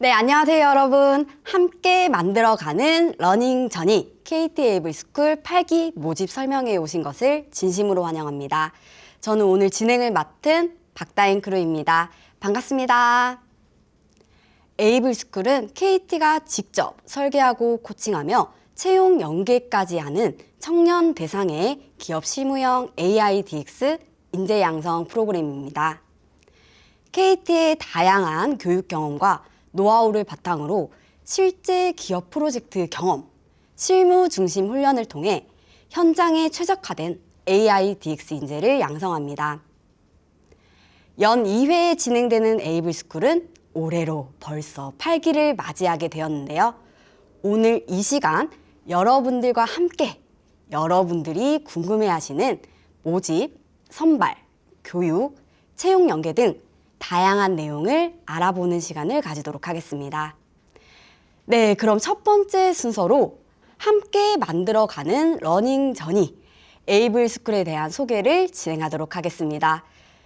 네, 안녕하세요, 여러분. 함께 만들어가는 러닝 전이 KT 에이블 스쿨 8기 모집 설명회에 오신 것을 진심으로 환영합니다. 저는 오늘 진행을 맡은 박다인 크루입니다. 반갑습니다. 에이블 스쿨은 KT가 직접 설계하고 코칭하며 채용 연계까지 하는 청년 대상의 기업 실무형 AI DX 인재 양성 프로그램입니다. KT의 다양한 교육 경험과 노하우를 바탕으로 실제 기업 프로젝트 경험, 실무 중심 훈련을 통해 현장에 최적화된 AI DX 인재를 양성합니다. 연 2회에 진행되는 에이블 스쿨은 올해로 벌써 8기를 맞이하게 되었는데요. 오늘 이 시간 여러분들과 함께 여러분들이 궁금해 하시는 모집, 선발, 교육, 채용 연계 등 다양한 내용을 알아보는 시간을 가지도록 하겠습니다. 네, 그럼 첫 번째 순서로 함께 만들어가는 러닝 전이 에이블 스쿨에 대한 소개를 진행하도록 하겠습니다.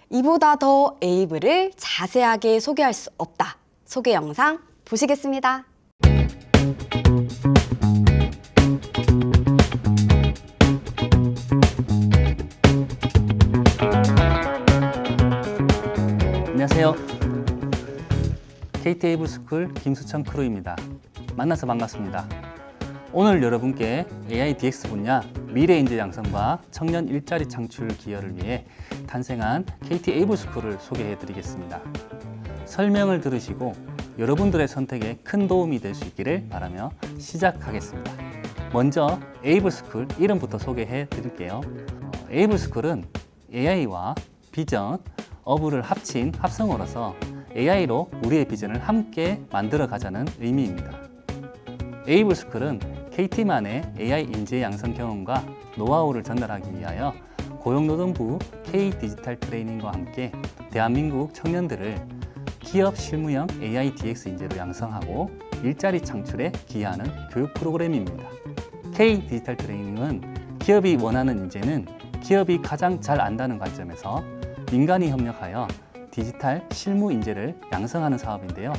이보다 더 에이블을 자세하게 소개할 수 없다. 소개 영상 보시겠습니다. 안녕하세요. KT 에이블 스쿨 김수천 크루입니다. 만나서 반갑습니다. 오늘 여러분께 AI DX 분야 미래 인재 양성과 청년 일자리 창출 기여를 위해 탄생한 KT 에이블 스쿨을 소개해 드리겠습니다. 설명을 들으시고 여러분들의 선택에 큰 도움이 될 수 있기를 바라며 시작하겠습니다. 먼저 에이블 스쿨 이름부터 소개해 드릴게요. 어, 에이블 스쿨은 AI와 비전, 어부를 합친 합성어로서 AI로 우리의 비전을 함께 만들어 가자는 의미입니다. 에이블 스쿨은 KT만의 AI 인재 양성 경험과 노하우를 전달하기 위하여 고용노동부 K 디지털 트레이닝과 함께 대한민국 청년들을 기업 실무형 AI DX 인재로 양성하고 일자리 창출에 기여하는 교육 프로그램입니다. K 디지털 트레이닝은 기업이 원하는 인재는 기업이 가장 잘 안다는 관점에서 민간이 협력하여 디지털 실무 인재를 양성하는 사업인데요.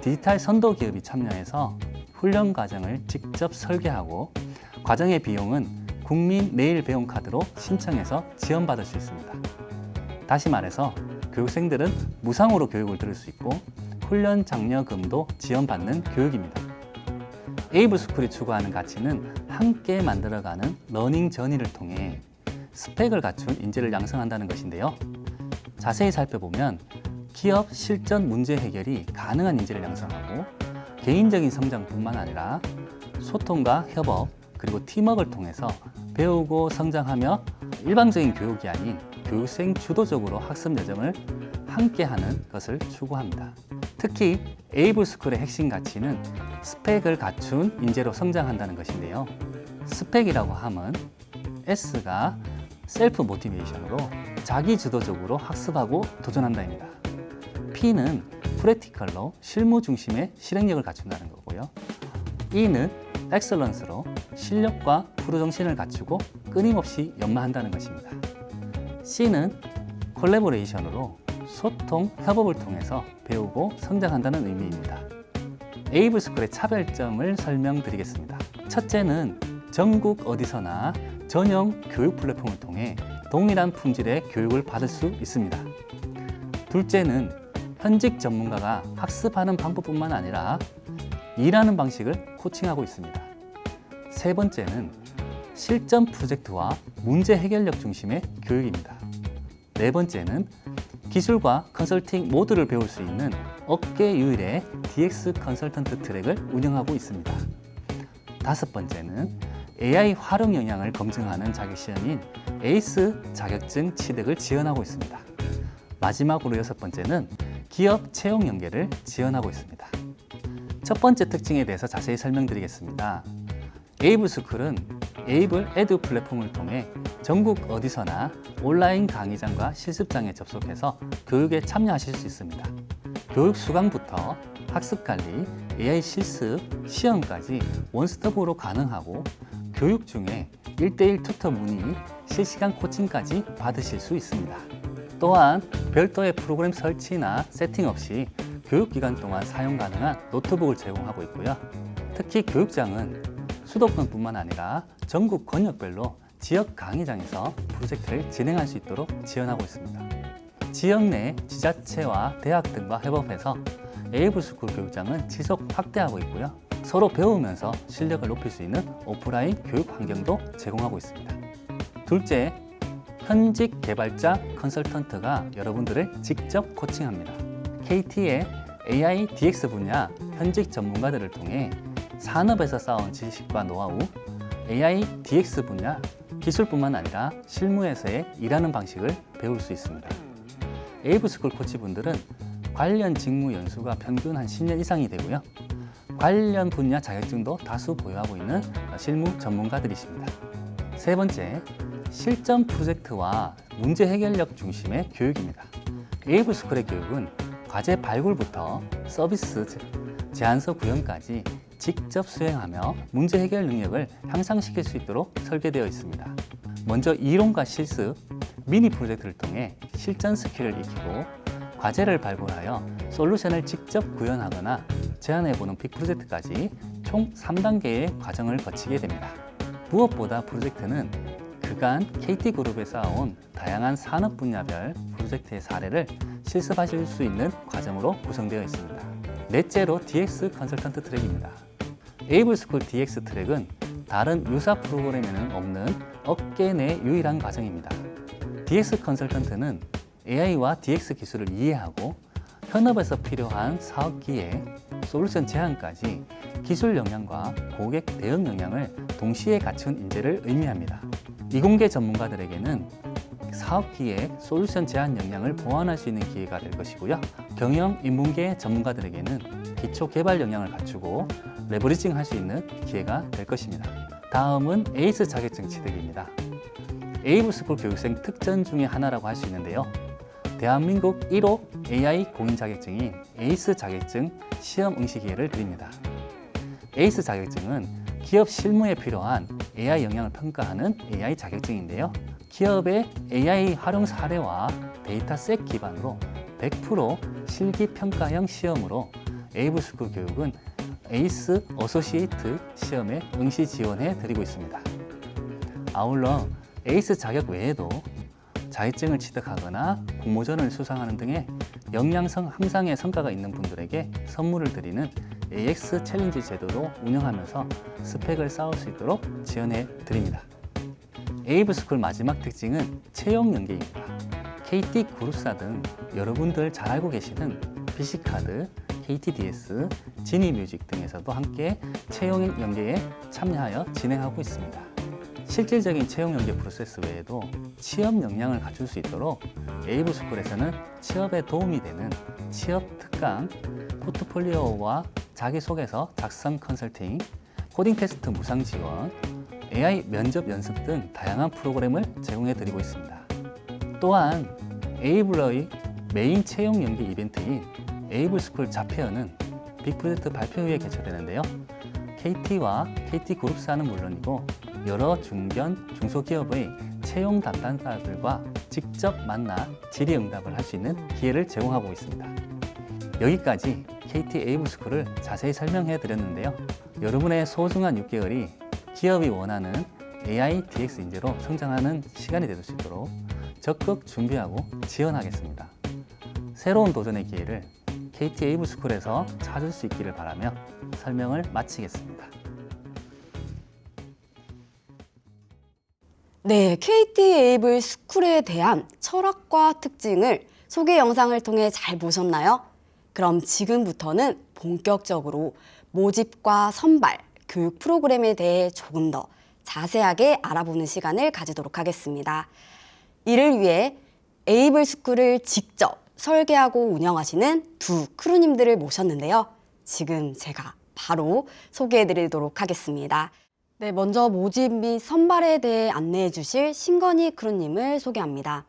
디지털 선도 기업이 참여해서 훈련 과정을 직접 설계하고 과정의 비용은 국민 내일 배움 카드로 신청해서 지원받을 수 있습니다. 다시 말해서 교육생들은 무상으로 교육을 들을 수 있고 훈련 장려금도 지원받는 교육입니다. 에이블 스쿨이 추구하는 가치는 함께 만들어가는 러닝 저니를 통해 스펙을 갖춘 인재를 양성한다는 것인데요. 자세히 살펴보면 기업 실전 문제 해결이 가능한 인재를 양성하고 개인적인 성장뿐만 아니라 소통과 협업 그리고 팀워크를 통해서 배우고 성장하며 일방적인 교육이 아닌 교육생 주도적으로 학습 여정을 함께하는 것을 추구합니다. 특히 에이블 스쿨의 핵심 가치는 스펙을 갖춘 인재로 성장한다는 것인데요. 스펙이라고 함은 S가 셀프 모티베이션으로 자기 주도적으로 학습하고 도전한다입니다. P는 프랙티컬로 실무 중심의 실행력을 갖춘다는 거고요. E는 엑셀런스로 실력과 프로 정신을 갖추고 끊임없이 연마한다는 것입니다. C는 콜레보레이션으로 소통, 협업을 통해서 배우고 성장한다는 의미입니다. 에이블 스쿨의 차별점을 설명드리겠습니다. 첫째는 전국 어디서나 전용 교육 플랫폼을 통해 동일한 품질의 교육을 받을 수 있습니다. 둘째는 현직 전문가가 학습하는 방법뿐만 아니라 일하는 방식을 코칭하고 있습니다. 세 번째는 실전 프로젝트와 문제 해결력 중심의 교육입니다. 네 번째는 기술과 컨설팅 모두를 배울 수 있는 업계 유일의 DX 컨설턴트 트랙을 운영하고 있습니다. 다섯 번째는 AI 활용 역량을 검증하는 자격 시험인 에이스 자격증 취득을 지원하고 있습니다. 마지막으로 여섯 번째는 기업 채용 연계를 지원하고 있습니다. 첫 번째 특징에 대해서 자세히 설명드리겠습니다. 에이블 스쿨은 에이블 에듀 플랫폼을 통해 전국 어디서나 온라인 강의장과 실습장에 접속해서 교육에 참여하실 수 있습니다. 교육 수강부터 학습 관리, AI 실습, 시험까지 원스톱으로 가능하고 교육 중에 1대1 투터 문의, 실시간 코칭까지 받으실 수 있습니다. 또한 별도의 프로그램 설치나 세팅 없이 교육기간 동안 사용 가능한 노트북을 제공하고 있고요. 특히 교육장은 수도권뿐만 아니라 전국 권역별로 지역 강의장에서 프로젝트를 진행할 수 있도록 지원하고 있습니다. 지역 내 지자체와 대학 등과 협업해서 에이블스쿨 교육장은 지속 확대하고 있고요. 서로 배우면서 실력을 높일 수 있는 오프라인 교육 환경도 제공하고 있습니다. 둘째, 현직 개발자 컨설턴트가 여러분들을 직접 코칭합니다. KT의 AI DX 분야 현직 전문가들을 통해 산업에서 쌓은 지식과 노하우, AI DX 분야 기술뿐만 아니라 실무에서의 일하는 방식을 배울 수 있습니다. 에이브스쿨 코치분들은 관련 직무 연수가 평균 한 10년 이상이 되고요. 관련 분야 자격증도 다수 보유하고 있는 실무 전문가들이십니다. 세 번째, 실전 프로젝트와 문제 해결력 중심의 교육입니다. 에이브스쿨의 교육은 과제 발굴부터 서비스 제안서 구현까지 직접 수행하며 문제 해결 능력을 향상시킬 수 있도록 설계되어 있습니다. 먼저 이론과 실습, 미니 프로젝트를 통해 실전 스킬을 익히고 과제를 발굴하여 솔루션을 직접 구현하거나 제안해보는 빅 프로젝트까지 총 3단계의 과정을 거치게 됩니다. 무엇보다 프로젝트는 그간 KT그룹에 쌓아온 다양한 산업 분야별 프로젝트의 사례를 실습하실 수 있는 과정으로 구성되어 있습니다. 넷째로 DX 컨설턴트 트랙입니다. 에이블스쿨 DX 트랙은 다른 유사 프로그램에는 없는 업계 내 유일한 과정입니다. DX 컨설턴트는 AI와 DX 기술을 이해하고 현업에서 필요한 사업 기획, 솔루션 제안까지 기술 역량과 고객 대응 역량을 동시에 갖춘 인재를 의미합니다. 이공계 전문가들에게는 사업 기획, 솔루션 제안 역량을 보완할 수 있는 기회가 될 것이고요. 경영 인문계 전문가들에게는 기초 개발 역량을 갖추고 레버리징 할 수 있는 기회가 될 것입니다. 다음은 에이스 자격증 취득입니다. 에이브스쿨 교육생 특전 중에 하나라고 할 수 있는데요. 대한민국 1호 AI 공인 자격증인 에이스 자격증 시험 응시 기회를 드립니다. 에이스 자격증은 기업 실무에 필요한 AI 역량을 평가하는 AI 자격증인데요. 기업의 AI 활용 사례와 데이터셋 기반으로 100% 실기 평가형 시험으로 에이브스쿨 교육은 에이스 어소시에이트 시험에 응시 지원해 드리고 있습니다. 아울러 에이스 자격 외에도 자격증을 취득하거나 공모전을 수상하는 등의 역량성 향상의 성과가 있는 분들에게 선물을 드리는 AX 챌린지 제도도 운영하면서 스펙을 쌓을 수 있도록 지원해 드립니다. 에이브스쿨 마지막 특징은 채용 연계입니다. KT 그룹사 등 여러분들 잘 알고 계시는 BC카드, KTDS, 지니뮤직 등에서도 함께 채용 연계에 참여하여 진행하고 있습니다. 실질적인 채용 연계 프로세스 외에도 취업 역량을 갖출 수 있도록 에이브 스쿨에서는 취업에 도움이 되는 취업 특강, 포트폴리오와 자기소개서 작성 컨설팅, 코딩 테스트 무상 지원, AI 면접 연습 등 다양한 프로그램을 제공해 드리고 있습니다. 또한 에이블러의 메인 채용 연계 이벤트인 에이블스쿨 자페어는 빅프로젝트 발표 후에 개최되는데요. KT와 KT그룹사는 물론이고 여러 중견, 중소기업의 채용 담당자들과 직접 만나 질의응답을 할 수 있는 기회를 제공하고 있습니다. 여기까지 KT 에이블스쿨을 자세히 설명해 드렸는데요. 여러분의 소중한 6개월이 기업이 원하는 AI DX 인재로 성장하는 시간이 될 수 있도록 적극 준비하고 지원하겠습니다. 새로운 도전의 기회를 KT 에이블스쿨에서 찾을 수 있기를 바라며 설명을 마치겠습니다. 네, KT 에이블 스쿨에 대한 철학과 특징을 소개 영상을 통해 잘 보셨나요? 그럼 지금부터는 본격적으로 모집과 선발, 교육 프로그램에 대해 조금 더 자세하게 알아보는 시간을 가지도록 하겠습니다. 이를 위해 에이블 스쿨을 직접 설계하고 운영하시는 두 크루님들을 모셨는데요. 지금 제가 바로 소개해 드리도록 하겠습니다. 네, 먼저 모집 및 선발에 대해 안내해 주실 신건희 크루님을 소개합니다.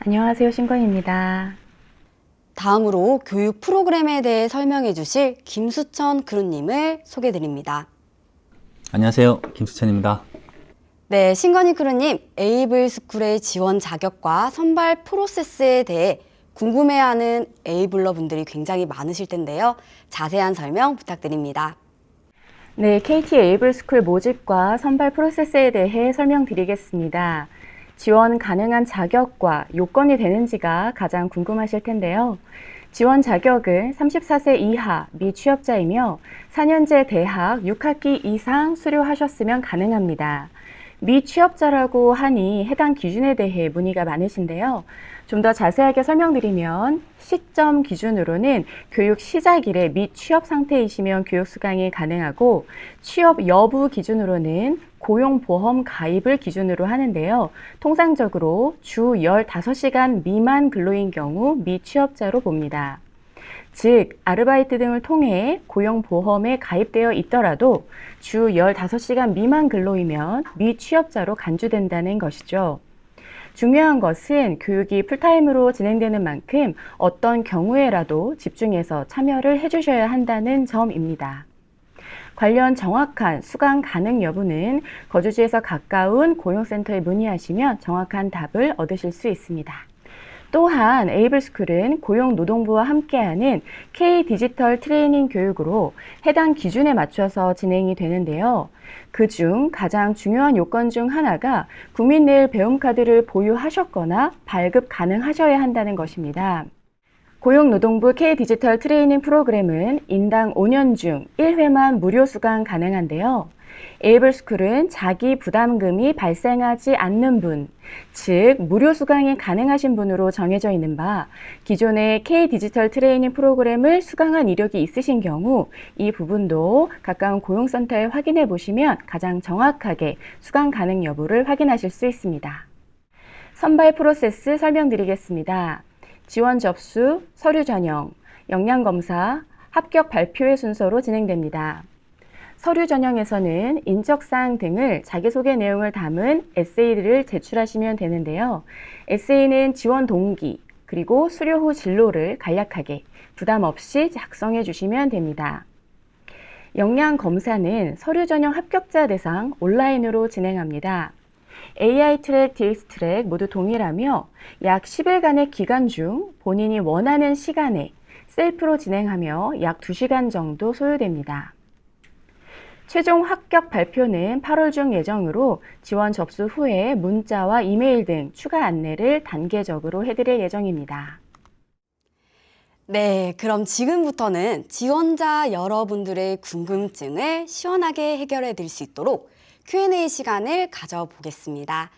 안녕하세요. 신건입니다. 다음으로 교육 프로그램에 대해 설명해 주실 김수천 크루님을 소개해 드립니다. 안녕하세요. 김수찬입니다. 네, 신건희 크루님, 에이블 스쿨의 지원 자격과 선발 프로세스에 대해 궁금해하는 에이블러 분들이 굉장히 많으실 텐데요. 자세한 설명 부탁드립니다. 네, KT 에이블스쿨 모집과 선발 프로세스에 대해 설명드리겠습니다. 지원 가능한 자격과 요건이 되는지가 가장 궁금하실 텐데요. 지원 자격은 34세 이하 미취업자이며 4년제 대학 6학기 이상 수료하셨으면 가능합니다. 미취업자라고 하니 해당 기준에 대해 문의가 많으신데요. 좀 더 자세하게 설명드리면 시점 기준으로는 교육 시작 이래 미취업 상태이시면 교육 수강이 가능하고 취업 여부 기준으로는 고용보험 가입을 기준으로 하는데요. 통상적으로 주 15시간 미만 근로인 경우 미취업자로 봅니다. 즉, 아르바이트 등을 통해 고용보험에 가입되어 있더라도 주 15시간 미만 근로이면 미취업자로 간주된다는 것이죠. 중요한 것은 교육이 풀타임으로 진행되는 만큼 어떤 경우에라도 집중해서 참여를 해주셔야 한다는 점입니다. 관련 정확한 수강 가능 여부는 거주지에서 가까운 고용센터에 문의하시면 정확한 답을 얻으실 수 있습니다. 또한 에이블스쿨은 고용노동부와 함께하는 K 디지털 트레이닝 교육으로 해당 기준에 맞춰서 진행이 되는데요. 그 중 가장 중요한 요건 중 하나가 국민 내일 배움 카드를 보유하셨거나 발급 가능하셔야 한다는 것입니다. 고용노동부 K 디지털 트레이닝 프로그램은 인당 5년 중 1회만 무료 수강 가능한데요. 에이블스쿨은 자기 부담금이 발생하지 않는 분, 즉 무료 수강이 가능하신 분으로 정해져 있는 바 기존의 K 디지털 트레이닝 프로그램을 수강한 이력이 있으신 경우 이 부분도 가까운 고용센터에 확인해 보시면 가장 정확하게 수강 가능 여부를 확인하실 수 있습니다. 선발 프로세스 설명드리겠습니다. 지원 접수, 서류 전형, 역량 검사, 합격 발표의 순서로 진행됩니다. 서류 전형에서는 인적사항 등을 자기소개 내용을 담은 에세이를 제출하시면 되는데요. 에세이는 지원 동기, 그리고 수료 후 진로를 간략하게 부담 없이 작성해 주시면 됩니다. 역량 검사는 서류 전형 합격자 대상 온라인으로 진행합니다. AI 트랙, DX 트랙 모두 동일하며 약 10일간의 기간 중 본인이 원하는 시간에 셀프로 진행하며 약 2시간 정도 소요됩니다. 최종 합격 발표는 8월 중 예정으로 지원 접수 후에 문자와 이메일 등 추가 안내를 단계적으로 해드릴 예정입니다. 네, 그럼 지금부터는 지원자 여러분들의 궁금증을 시원하게 해결해 드릴 수 있도록 Q&A 시간을 가져보겠습니다.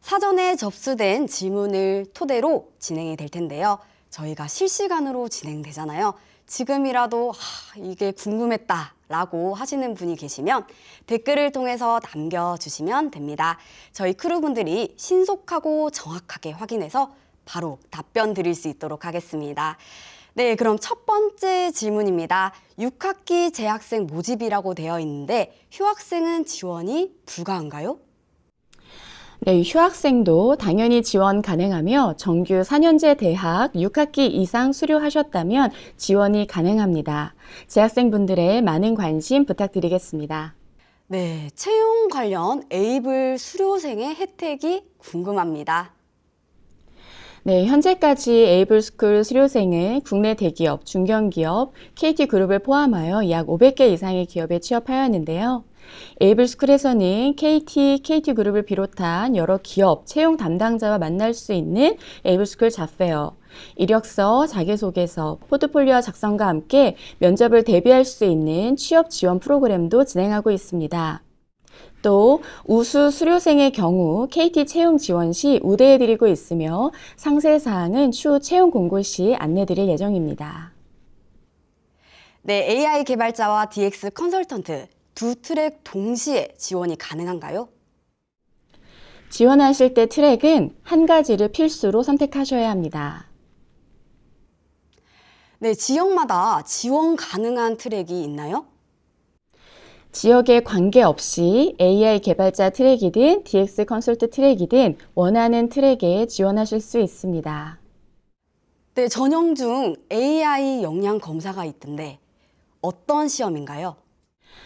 사전에 접수된 질문을 토대로 진행이 될 텐데요. 저희가 실시간으로 진행되잖아요. 지금이라도 하, 이게 궁금했다 라고 하시는 분이 계시면 댓글을 통해서 남겨주시면 됩니다. 저희 크루분들이 신속하고 정확하게 확인해서 바로 답변 드릴 수 있도록 하겠습니다. 네, 그럼 첫 번째 질문입니다. 6학기 재학생 모집이라고 되어 있는데 휴학생은 지원이 불가한가요? 네, 휴학생도 당연히 지원 가능하며 정규 4년제 대학 6학기 이상 수료하셨다면 지원이 가능합니다. 재학생분들의 많은 관심 부탁드리겠습니다. 네, 채용 관련 에이블 수료생의 혜택이 궁금합니다. 네, 현재까지 에이블스쿨 수료생은 국내 대기업, 중견기업, KT그룹을 포함하여 약 500개 이상의 기업에 취업하였는데요. 에이블스쿨에서는 KT, KT그룹을 비롯한 여러 기업, 채용 담당자와 만날 수 있는 에이블스쿨 자페어, 이력서, 자기소개서, 포트폴리오 작성과 함께 면접을 대비할 수 있는 취업 지원 프로그램도 진행하고 있습니다. 또 우수 수료생의 경우 KT 채용 지원 시 우대해드리고 있으며 상세 사항은 추후 채용 공고 시 안내드릴 예정입니다. 네, AI 개발자와 DX 컨설턴트 두 트랙 동시에 지원이 가능한가요? 지원하실 때 트랙은 한 가지를 필수로 선택하셔야 합니다. 네, 지역마다 지원 가능한 트랙이 있나요? 지역에 관계없이 AI 개발자 트랙이든 DX 컨설트 트랙이든 원하는 트랙에 지원하실 수 있습니다. 네, 전형 중 AI 역량 검사가 있던데 어떤 시험인가요?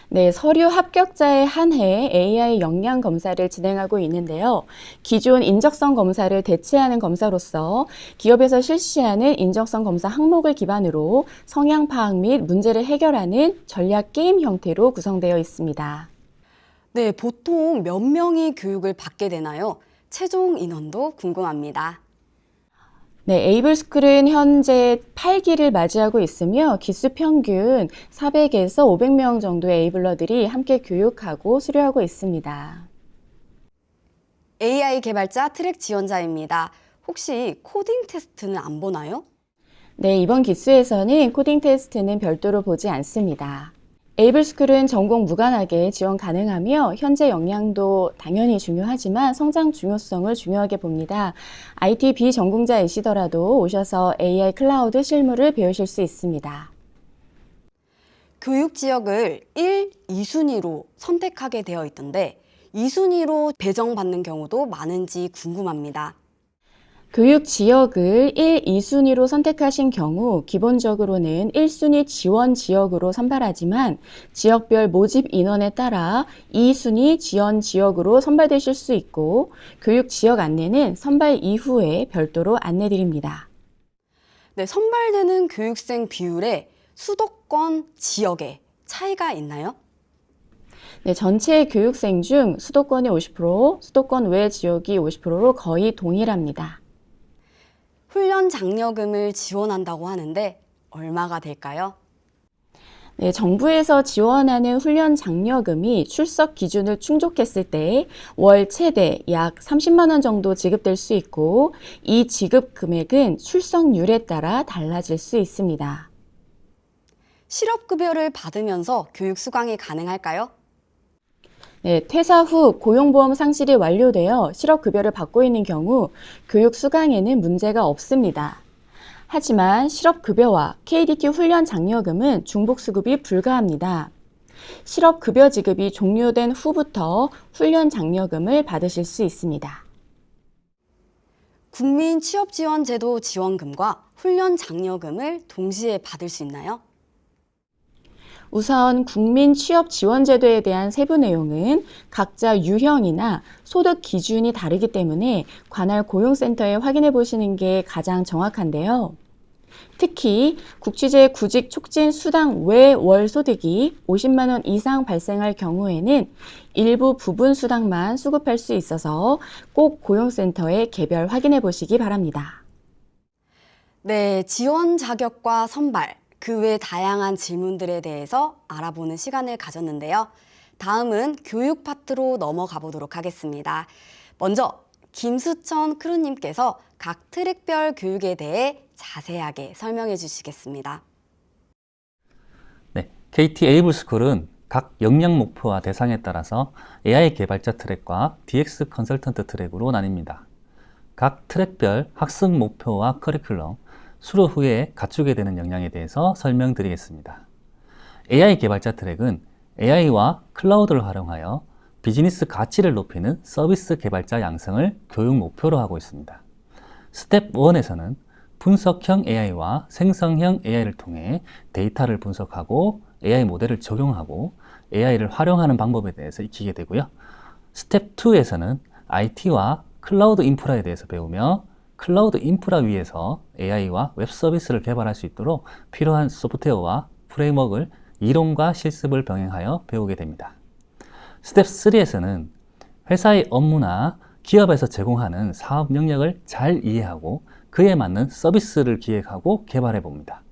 네, 서류 합격자에 한해 AI 역량 검사를 진행하고 있는데요. 기존 인적성 검사를 대체하는 검사로서 기업에서 실시하는 인적성 검사 항목을 기반으로 성향 파악 및 문제를 해결하는 전략 게임 형태로 구성되어 있습니다. 네, 보통 몇 명이 교육을 받게 되나요? 최종 인원도 궁금합니다. 네, 에이블스쿨은 현재 8기를 맞이하고 있으며 기수 평균 400에서 500명 정도의 에이블러들이 함께 교육하고 수료하고 있습니다. AI 개발자 트랙 지원자입니다. 혹시 코딩 테스트는 안 보나요? 네, 이번 기수에서는 코딩 테스트는 별도로 보지 않습니다. 에이블스쿨은 전공 무관하게 지원 가능하며 현재 역량도 당연히 중요하지만 성장 중요성을 중요하게 봅니다. IT 비전공자이시더라도 오셔서 AI 클라우드 실무를 배우실 수 있습니다. 교육 지역을 1, 2순위로 선택하게 되어 있던데 2순위로 배정받는 경우도 많은지 궁금합니다. 교육 지역을 1, 2순위로 선택하신 경우 기본적으로는 1순위 지원 지역으로 선발하지만 지역별 모집 인원에 따라 2순위 지원 지역으로 선발되실 수 있고 교육 지역 안내는 선발 이후에 별도로 안내 드립니다. 네, 선발되는 교육생 비율에 수도권 지역에 차이가 있나요? 네, 전체 교육생 중 수도권이 50%, 수도권 외 지역이 50%로 거의 동일합니다. 훈련 장려금을 지원한다고 하는데 얼마가 될까요? 네, 정부에서 지원하는 훈련 장려금이 출석 기준을 충족했을 때 월 최대 약 30만 원 정도 지급될 수 있고 이 지급 금액은 출석률에 따라 달라질 수 있습니다. 실업급여를 받으면서 교육 수강이 가능할까요? 네, 퇴사 후 고용보험 상실이 완료되어 실업급여를 받고 있는 경우 교육 수강에는 문제가 없습니다. 하지만 실업급여와 KDT 훈련 장려금은 중복 수급이 불가합니다. 실업급여 지급이 종료된 후부터 훈련 장려금을 받으실 수 있습니다. 국민 취업지원제도 지원금과 훈련 장려금을 동시에 받을 수 있나요? 우선 국민 취업 지원 제도에 대한 세부 내용은 각자 유형이나 소득 기준이 다르기 때문에 관할 고용센터에 확인해 보시는 게 가장 정확한데요. 특히 국취제 구직 촉진 수당 외 월 소득이 50만 원 이상 발생할 경우에는 일부 부분 수당만 수급할 수 있어서 꼭 고용센터에 개별 확인해 보시기 바랍니다. 네, 지원 자격과 선발, 그 외 다양한 질문들에 대해서 알아보는 시간을 가졌는데요. 다음은 교육 파트로 넘어가 보도록 하겠습니다. 먼저 김수천 크루님께서 각 트랙별 교육에 대해 자세하게 설명해 주시겠습니다. 네, KT 에이블스쿨은 각 역량 목표와 대상에 따라서 AI 개발자 트랙과 DX 컨설턴트 트랙으로 나뉩니다. 각 트랙별 학습 목표와 커리큘럼, 수료 후에 갖추게 되는 역량에 대해서 설명드리겠습니다. AI 개발자 트랙은 AI와 클라우드를 활용하여 비즈니스 가치를 높이는 서비스 개발자 양성을 교육 목표로 하고 있습니다. 스텝 1에서는 분석형 AI와 생성형 AI를 통해 데이터를 분석하고 AI 모델을 적용하고 AI를 활용하는 방법에 대해서 익히게 되고요. 스텝 2에서는 IT와 클라우드 인프라에 대해서 배우며 클라우드 인프라 위에서 AI와 웹 서비스를 개발할 수 있도록 필요한 소프트웨어와 프레임워크를 이론과 실습을 병행하여 배우게 됩니다. 스텝 3에서는 회사의 업무나 기업에서 제공하는 사업 영역을 잘 이해하고 그에 맞는 서비스를 기획하고 개발해 봅니다.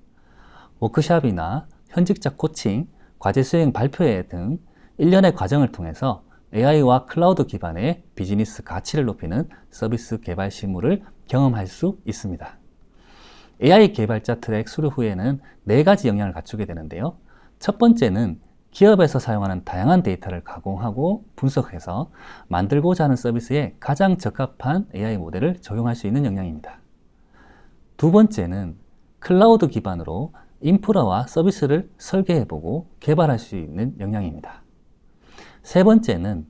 워크샵이나 현직자 코칭, 과제 수행 발표회 등 일련의 과정을 통해서 AI와 클라우드 기반의 비즈니스 가치를 높이는 서비스 개발 실무를 경험할 수 있습니다. AI 개발자 트랙 수료 후에는 네 가지 역량을 갖추게 되는데요. 첫 번째는 기업에서 사용하는 다양한 데이터를 가공하고 분석해서 만들고자 하는 서비스에 가장 적합한 AI 모델을 적용할 수 있는 역량입니다. 두 번째는 클라우드 기반으로 인프라와 서비스를 설계해보고 개발할 수 있는 역량입니다. 세 번째는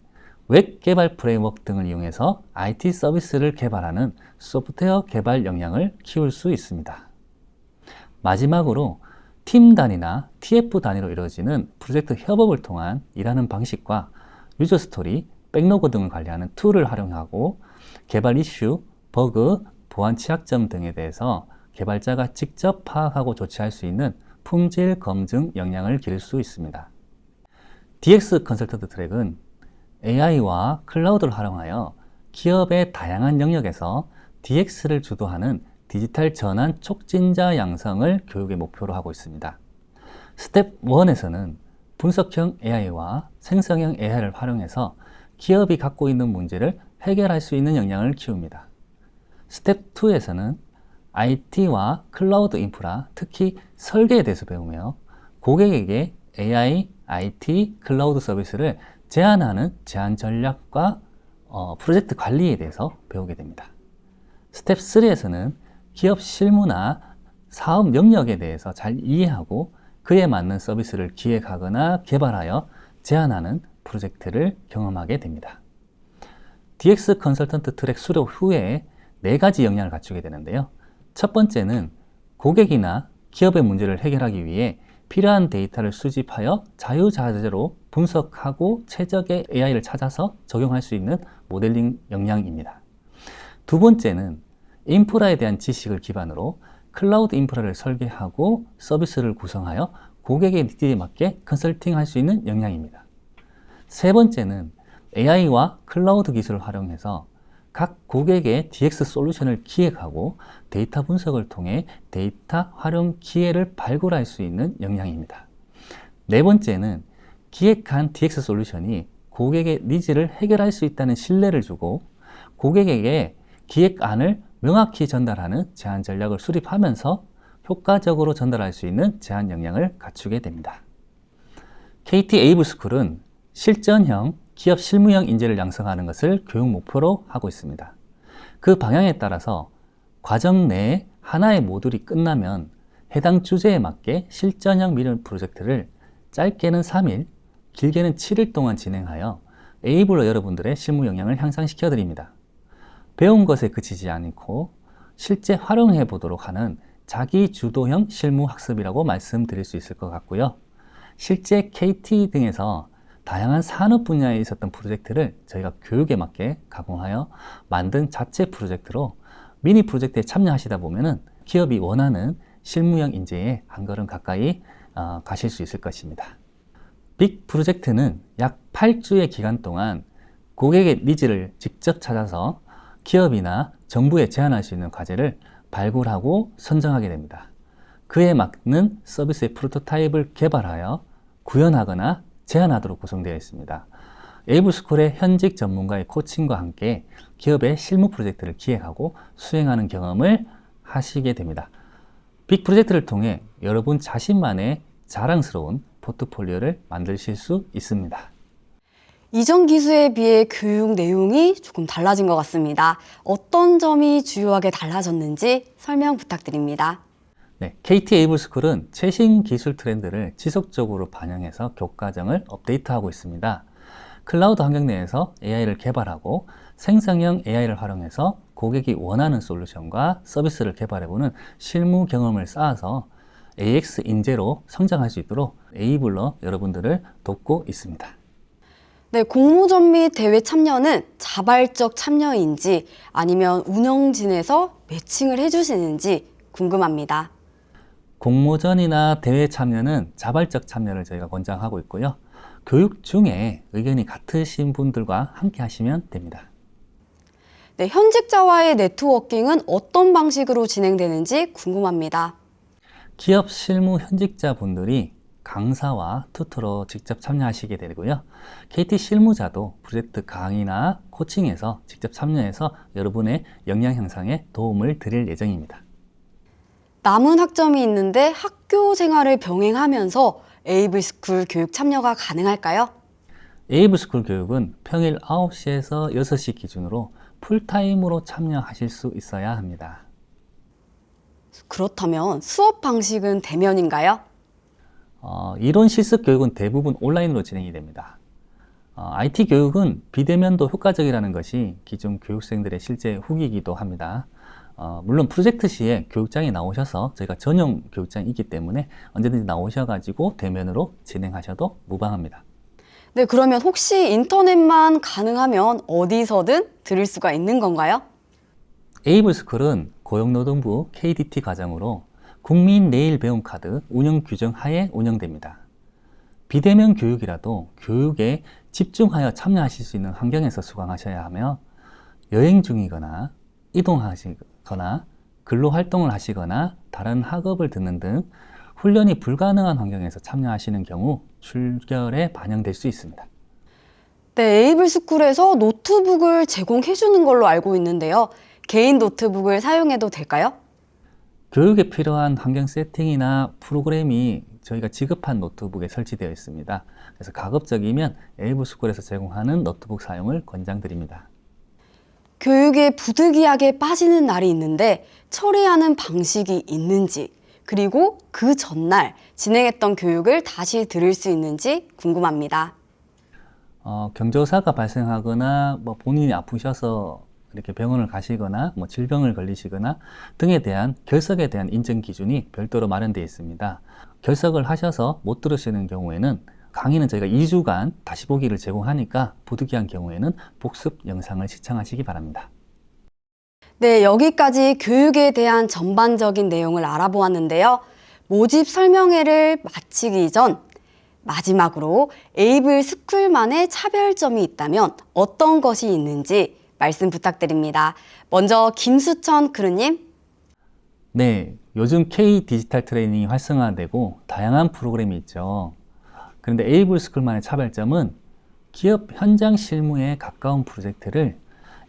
웹 개발 프레임워크 등을 이용해서 IT 서비스를 개발하는 소프트웨어 개발 역량을 키울 수 있습니다. 마지막으로 팀 단위나 TF 단위로 이루어지는 프로젝트 협업을 통한 일하는 방식과 유저 스토리, 백로그 등을 관리하는 툴을 활용하고 개발 이슈, 버그, 보안 취약점 등에 대해서 개발자가 직접 파악하고 조치할 수 있는 품질 검증 역량을 기를 수 있습니다. DX 컨설턴트 트랙은 AI와 클라우드를 활용하여 기업의 다양한 영역에서 DX를 주도하는 디지털 전환 촉진자 양성을 교육의 목표로 하고 있습니다. 스텝 1에서는 분석형 AI와 생성형 AI를 활용해서 기업이 갖고 있는 문제를 해결할 수 있는 역량을 키웁니다. 스텝 2에서는 IT와 클라우드 인프라, 특히 설계에 대해서 배우며 고객에게 AI, IT, 클라우드 서비스를 제안하는 제안 전략과 어, 프로젝트 관리에 대해서 배우게 됩니다. 스텝 3에서는 기업 실무나 사업 영역에 대해서 잘 이해하고 그에 맞는 서비스를 기획하거나 개발하여 제안하는 프로젝트를 경험하게 됩니다. DX 컨설턴트 트랙 수료 후에 네 가지 역량을 갖추게 되는데요. 첫 번째는 고객이나 기업의 문제를 해결하기 위해 필요한 데이터를 수집하여 자유자재로 분석하고 최적의 AI를 찾아서 적용할 수 있는 모델링 역량입니다. 두 번째는 인프라에 대한 지식을 기반으로 클라우드 인프라를 설계하고 서비스를 구성하여 고객의 니즈에 맞게 컨설팅 할 수 있는 역량입니다. 세 번째는 AI와 클라우드 기술을 활용해서 각 고객의 DX 솔루션을 기획하고 데이터 분석을 통해 데이터 활용 기회를 발굴할 수 있는 역량입니다. 네 번째는 기획한 DX 솔루션이 고객의 니즈를 해결할 수 있다는 신뢰를 주고 고객에게 기획안을 명확히 전달하는 제안 전략을 수립하면서 효과적으로 전달할 수 있는 제안 역량을 갖추게 됩니다. KT 에이블스쿨은 실전형 기업 실무형 인재를 양성하는 것을 교육 목표로 하고 있습니다. 그 방향에 따라서 과정 내에 하나의 모듈이 끝나면 해당 주제에 맞게 실전형 미래 프로젝트를 짧게는 3일, 길게는 7일 동안 진행하여 에이블러 여러분들의 실무 역량을 향상시켜 드립니다. 배운 것에 그치지 않고 실제 활용해 보도록 하는 자기 주도형 실무 학습이라고 말씀드릴 수 있을 것 같고요. 실제 KT 등에서 다양한 산업 분야에 있었던 프로젝트를 저희가 교육에 맞게 가공하여 만든 자체 프로젝트로 미니 프로젝트에 참여하시다 보면은 기업이 원하는 실무형 인재에 한 걸음 가까이 어, 가실 수 있을 것입니다. 빅 프로젝트는 약 8주의 기간 동안 고객의 니즈를 직접 찾아서 기업이나 정부에 제안할 수 있는 과제를 발굴하고 선정하게 됩니다. 그에 맞는 서비스의 프로토타입을 개발하여 구현하거나 제안하도록 구성되어 있습니다. 에이블스쿨의 현직 전문가의 코칭과 함께 기업의 실무 프로젝트를 기획하고 수행하는 경험을 하시게 됩니다. 빅 프로젝트를 통해 여러분 자신만의 자랑스러운 포트폴리오를 만드실 수 있습니다. 이전 기수에 비해 교육 내용이 조금 달라진 것 같습니다. 어떤 점이 주요하게 달라졌는지 설명 부탁드립니다. 네, KT 에이블스쿨은 최신 기술 트렌드를 지속적으로 반영해서 교과정을 업데이트하고 있습니다. 클라우드 환경 내에서 AI를 개발하고 생성형 AI를 활용해서 고객이 원하는 솔루션과 서비스를 개발해보는 실무 경험을 쌓아서 AX 인재로 성장할 수 있도록 에이블러 여러분들을 돕고 있습니다. 네, 공모전 및 대회 참여는 자발적 참여인지 아니면 운영진에서 매칭을 해주시는지 궁금합니다. 공모전이나 대회 참여는 자발적 참여를 저희가 권장하고 있고요. 교육 중에 의견이 같으신 분들과 함께 하시면 됩니다. 네, 현직자와의 네트워킹은 어떤 방식으로 진행되는지 궁금합니다. 기업 실무 현직자 분들이 강사와 튜터로 직접 참여하시게 되고요. KT 실무자도 프로젝트 강의나 코칭에서 직접 참여해서 여러분의 역량 향상에 도움을 드릴 예정입니다. 남은 학점이 있는데 학교 생활을 병행하면서 에이블스쿨 교육 참여가 가능할까요? 에이브스쿨 교육은 평일 9시에서 6시 기준으로 풀타임으로 참여하실 수 있어야 합니다. 그렇다면 수업 방식은 대면인가요? 어, 이론 실습 교육은 대부분 온라인으로 진행이 됩니다. 어, IT 교육은 비대면도 효과적이라는 것이 기존 교육생들의 실제 후기이기도 합니다. 어, 물론 프로젝트 시에 교육장에 나오셔서 저희가 전용 교육장이 있기 때문에 언제든지 나오셔가지고 대면으로 진행하셔도 무방합니다. 네, 그러면 혹시 인터넷만 가능하면 어디서든 들을 수가 있는 건가요? 에이블스쿨은 고용노동부 KDT 과정으로 국민 내일 배움 카드 운영 규정 하에 운영됩니다. 비대면 교육이라도 교육에 집중하여 참여하실 수 있는 환경에서 수강하셔야 하며 여행 중이거나 이동하시 거나 근로 활동을 하시거나 다른 학업을 듣는 등 훈련이 불가능한 환경에서 참여하시는 경우 출결에 반영될 수 있습니다. 네, 에이블 스쿨에서 노트북을 제공해 주는 걸로 알고 있는데요. 개인 노트북을 사용해도 될까요? 교육에 필요한 환경 세팅이나 프로그램이 저희가 지급한 노트북에 설치되어 있습니다. 그래서 가급적이면 에이블스쿨에서 제공하는 노트북 사용을 권장드립니다. 교육에 부득이하게 빠지는 날이 있는데 처리하는 방식이 있는지, 그리고 그 전날 진행했던 교육을 다시 들을 수 있는지 궁금합니다. 어, 경조사가 발생하거나 뭐 본인이 아프셔서 이렇게 병원을 가시거나 뭐 질병을 걸리시거나 등에 대한 결석에 대한 인정 기준이 별도로 마련되어 있습니다. 결석을 하셔서 못 들으시는 경우에는 강의는 저희가 2주간 다시 보기를 제공하니까 부득이한 경우에는 복습 영상을 시청하시기 바랍니다. 네, 여기까지 교육에 대한 전반적인 내용을 알아보았는데요. 모집 설명회를 마치기 전 마지막으로 에이블 스쿨만의 차별점이 있다면 어떤 것이 있는지 말씀 부탁드립니다. 먼저 김수천 크루님. 네, 요즘 K 디지털 트레이닝이 활성화되고 다양한 프로그램이 있죠. 그런데 에이블 스쿨만의 차별점은 기업 현장 실무에 가까운 프로젝트를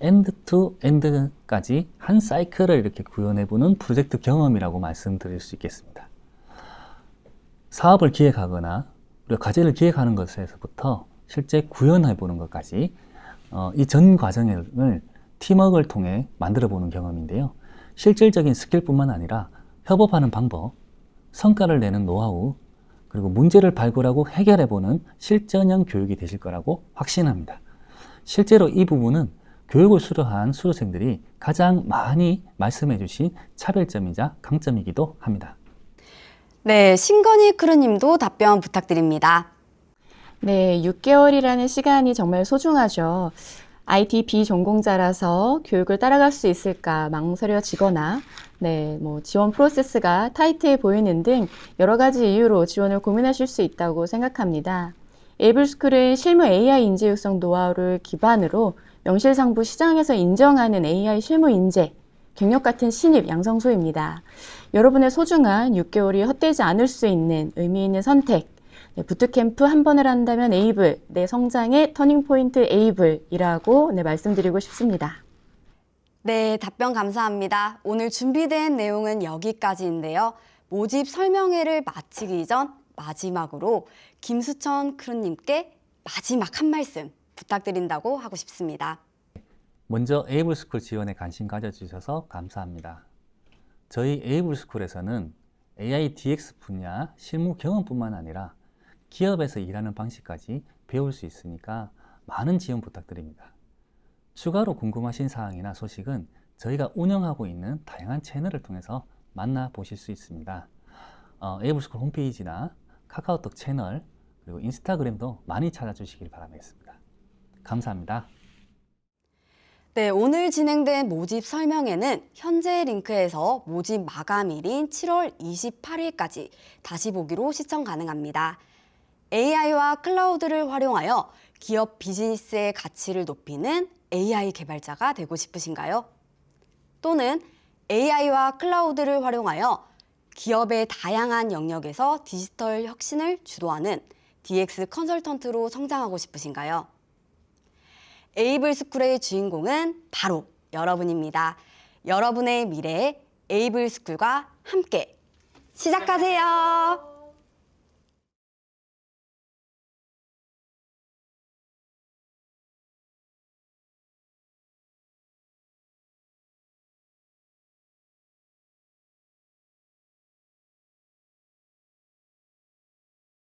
엔드 투 엔드까지 한 사이클을 이렇게 구현해보는 프로젝트 경험이라고 말씀드릴 수 있겠습니다. 사업을 기획하거나 우리가 과제를 기획하는 것에서부터 실제 구현해보는 것까지 어, 이전 과정을 팀워크를 통해 만들어보는 경험인데요. 실질적인 스킬뿐만 아니라 협업하는 방법, 성과를 내는 노하우, 그리고 문제를 발굴하고 해결해보는 실전형 교육이 되실 거라고 확신합니다. 실제로 이 부분은 교육을 수료한 수료생들이 가장 많이 말씀해 주신 차별점이자 강점이기도 합니다. 네, 신건희 크루님도 답변 부탁드립니다. 네, 6개월이라는 시간이 정말 소중하죠. IT 비전공자라서 교육을 따라갈 수 있을까 망설여지거나, 네, 뭐 지원 프로세스가 타이트해 보이는 등 여러 가지 이유로 지원을 고민하실 수 있다고 생각합니다. 에이블스쿨은 실무 AI 인재 육성 노하우를 기반으로 명실상부 시장에서 인정하는 AI 실무 인재, 경력 같은 신입 양성소입니다. 여러분의 소중한 6개월이 헛되지 않을 수 있는 의미 있는 선택, 네, 부트캠프 한 번을 한다면 에이블, 내 성장의 터닝포인트 에이블이라고 네, 말씀드리고 싶습니다. 네, 답변 감사합니다. 오늘 준비된 내용은 여기까지인데요. 모집 설명회를 마치기 전 마지막으로 김수천 크루님께 마지막 한 말씀 부탁드린다고 하고 싶습니다. 먼저 에이블스쿨 지원에 관심 가져주셔서 감사합니다. 저희 에이블스쿨에서는 AI DX 분야 실무 경험뿐만 아니라 기업에서 일하는 방식까지 배울 수 있으니까 많은 지원 부탁드립니다. 추가로 궁금하신 사항이나 소식은 저희가 운영하고 있는 다양한 채널을 통해서 만나보실 수 있습니다. 어, 에이블스쿨 홈페이지나 카카오톡 채널 그리고 인스타그램도 많이 찾아주시길 바라겠습니다. 감사합니다. 네, 오늘 진행된 모집 설명회는 현재 링크에서 모집 마감일인 7월 28일까지 다시 보기로 시청 가능합니다. AI와 클라우드를 활용하여 기업 비즈니스의 가치를 높이는 AI 개발자가 되고 싶으신가요? 또는 AI와 클라우드를 활용하여 기업의 다양한 영역에서 디지털 혁신을 주도하는 DX 컨설턴트로 성장하고 싶으신가요? 에이블 스쿨의 주인공은 바로 여러분입니다. 여러분의 미래에 에이블 스쿨과 함께 시작하세요.